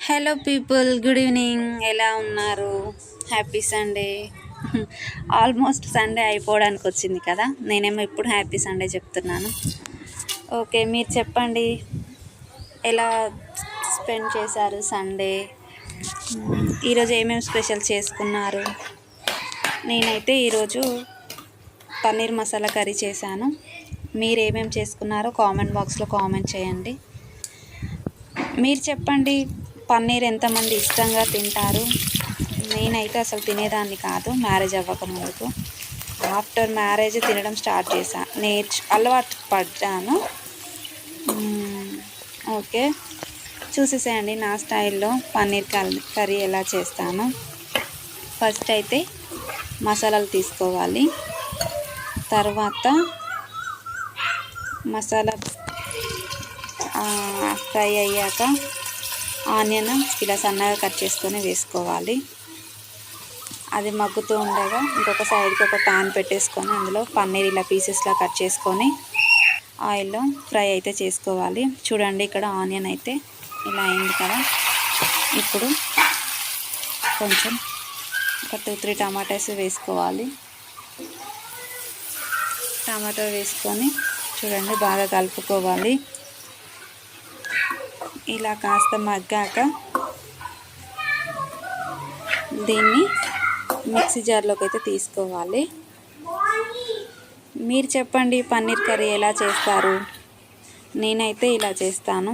Hello people good evening ఎలా ఉన్నారు? Happy Sunday almost Sunday అయిపోవడానికి వచ్చింది కదా? నేనేమో ఇప్పుడు హ్యాపీ సండే చెప్తున్నాను. ఓకే మీరు చెప్పండి. ఎలా స్పెండ్ చేశారు సండే ఈరోజు ఏమేమి స్పెషల్ చేసుకున్నారు? నేనైతే ఈరోజు పన్నీర్ మసాలా కర్రీ చేశాను. మీరు ఏమేమి చేసుకున్నారో కామెంట్ బాక్స్లో కామెంట్ చేయండి. మీరు చెప్పండి పన్నీర్ ఎంతమంది ఇష్టంగా తింటారు? నేనైతే అసలు తినేదాన్ని కాదు మ్యారేజ్ అవ్వక ముందుకు. ఆఫ్టర్ మ్యారేజ్ తినడం స్టార్ట్ చేశాను నేర్చు అలవాటు పడ్డాను. ఓకే. చూసేసేయండి నా స్టైల్లో పన్నీర్ కర్రీ ఎలా చేస్తాను. ఫస్ట్ అయితే మసాలాలు తీసుకోవాలి. తర్వాత మసాలా ఫ్రై అయ్యాక ఆనియన్ ఇలా సన్నగా కట్ చేసుకొని వేసుకోవాలి. అది మగ్గుతూ ఉండగా ఇంకొక సైడ్కి ఒక ప్యాన్ పెట్టేసుకొని అందులో పన్నీర్ ఇలా పీసెస్లా కట్ చేసుకొని ఆయిల్లో ఫ్రై అయితే చేసుకోవాలి. చూడండి ఇక్కడ ఆనియన్ అయితే ఇలా అయింది కదా. ఇప్పుడు కొంచెం ఒక టూ త్రీ టమాటాస్ వేసుకోవాలి. టమాటో వేసుకొని చూడండి బాగా కలుపుకోవాలి. ఇలా కాస్త మగ్గాక దీన్ని మిక్సీ జార్లోకి అయితే తీసుకోవాలి. మీరు చెప్పండి పన్నీర్ కర్రీ ఎలా చేస్తారు? నేనైతే ఇలా చేస్తాను.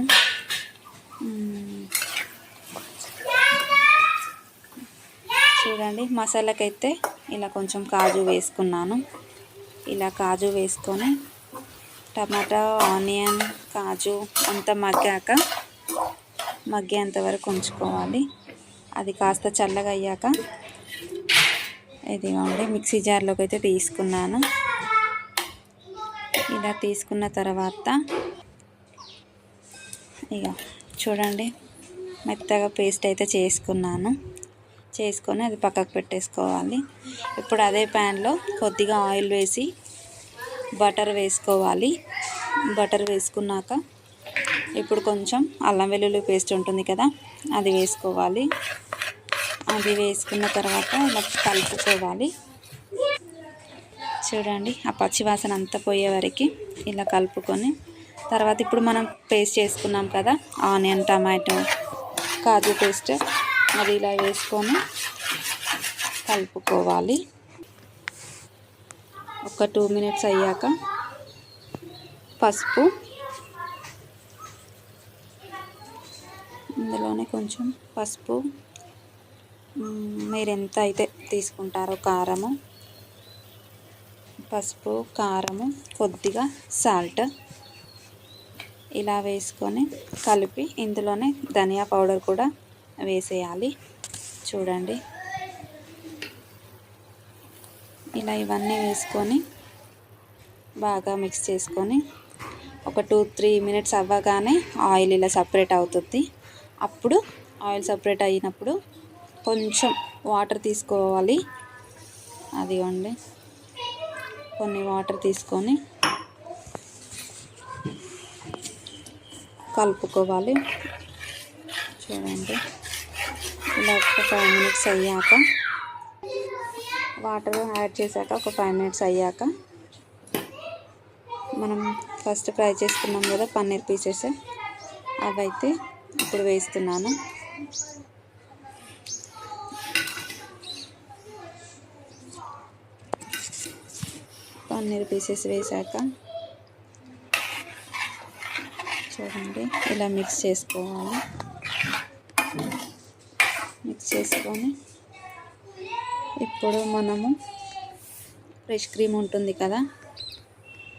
చూడండి మసాలాకైతే ఇలా కొంచెం కాజు వేసుకున్నాను. ఇలా కాజు వేసుకొని టమాటా ఆనియన్ కాజు అంతా మగ్గాక మగ్గేంత వరకు ఉంచుకోవాలి. అది కాస్త చల్లగా అయ్యాక ఇదిగోండి మిక్సీ జార్లోకి అయితే తీసుకున్నాను. ఇలా తీసుకున్న తర్వాత ఇక చూడండి మెత్తగా పేస్ట్ అయితే చేసుకున్నాను. చేసుకొని అది పక్కకు పెట్టేసుకోవాలి. ఇప్పుడు అదే ప్యాన్లో కొద్దిగా ఆయిల్ వేసి బటర్ వేసుకోవాలి. బటర్ వేసుకున్నాక ఇప్పుడు కొంచెం అల్లం వెల్లుల్లి పేస్ట్ ఉంటుంది కదా అది వేసుకోవాలి. అది వేసుకున్న తర్వాత ఇలా కలుపుకోవాలి. చూడండి ఆ పచ్చి వాసన అంతా పోయే వరకు ఇలా కలుపుకొని తర్వాత ఇప్పుడు మనం పేస్ట్ చేసుకున్నాం కదా ఆనియన్ టమాటో కాజు పేస్ట్ అది ఇలా వేసుకొని కలుపుకోవాలి. ఒక టూ మినిట్స్ అయ్యాక పసుపు ఇందులోనే కొంచెం పసుపు. మీరు ఎంత అయితే తీసుకుంటారో కారము. పసుపు కారము కొద్దిగా సాల్ట్. ఇలా వేసుకొని కలిపి ఇందులోనే ధనియా పౌడర్ కూడా వేసేయాలి. చూడండి. ఇలా ఇవన్నీ వేసుకొని బాగా మిక్స్ చేసుకొని ఒక టూ త్రీ మినిట్స్ అవ్వగానే ఆయిల్ ఇలా సపరేట్ అవుతుంది. అప్పుడు ఆయిల్ సపరేట్ అయినప్పుడు కొంచెం వాటర్ తీసుకోవాలి. అదిగోండి. కొన్ని వాటర్ తీసుకొని కలుపుకోవాలి. చూడండి. ఇలా ఒక ఫైవ్ మినిట్స్ అయ్యాక వాటర్ యాడ్ చేశాక ఒక ఫైవ్ మినిట్స్ అయ్యాక మనం ఫస్ట్ ఫ్రై చేసుకున్నాం కదా పన్నీర్ పీసెస్. అవైతే ఇప్పుడు వేస్తున్నాను పన్నీర్ పీసెస్ వేశాక చూడండి ఇలా మిక్స్ చేసుకోవాలి. మిక్స్ చేసుకొని ఇప్పుడు మనము ఫ్రెష్ క్రీమ్ ఉంటుంది కదా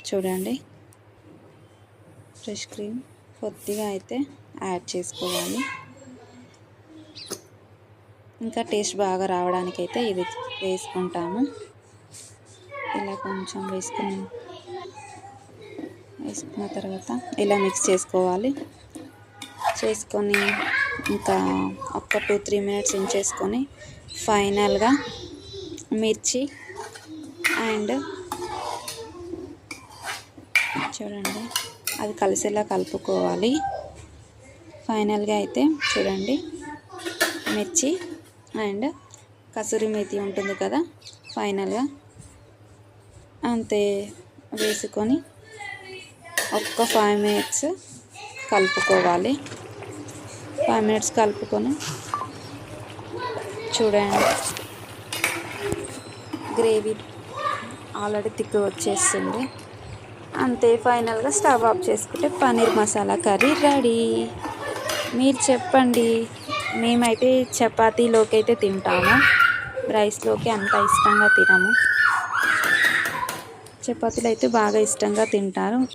చూడండి. ఫ్రెష్ క్రీమ్ కొద్దిగా అయితే యాడ్ చేసుకోవాలి. ఇంకా టేస్ట్ బాగా రావడానికి అయితే ఇది వేసుకుంటాము. ఇలా కొంచెం వేసుకుని వేసుకున్న తర్వాత ఇలా మిక్స్ చేసుకోవాలి. చేసుకొని ఇంకా ఒక టూ త్రీ మినిట్స్ ఉంచేసుకొని ఫైనల్గా మిర్చి అండ్ చూడండి. అది కలిసేలా కలుపుకోవాలి. ఫైనల్గా అయితే చూడండి మిర్చి అండ్ కసూరి మేతి ఉంటుంది కదా ఫైనల్గా అంతే వేసుకొని ఒక్క ఫైవ్ మినిట్స్ కలుపుకోవాలి. ఫైవ్ మినిట్స్ కలుపుకొని చూడండి గ్రేవీ ఆల్రెడీ తిక్కు వచ్చేస్తుంది అంతే ఫైనల్గా స్టవ్ ఆఫ్ చేసుకుంటే పన్నీర్ మసాలా కర్రీ రెడీ. మీరు చెప్పండి మేమైతే చపాతీలోకి అయితే తింటాము. రైస్లోకి అంత ఇష్టంగా తినము. చపాతీలు అయితే బాగా ఇష్టంగా తింటారు.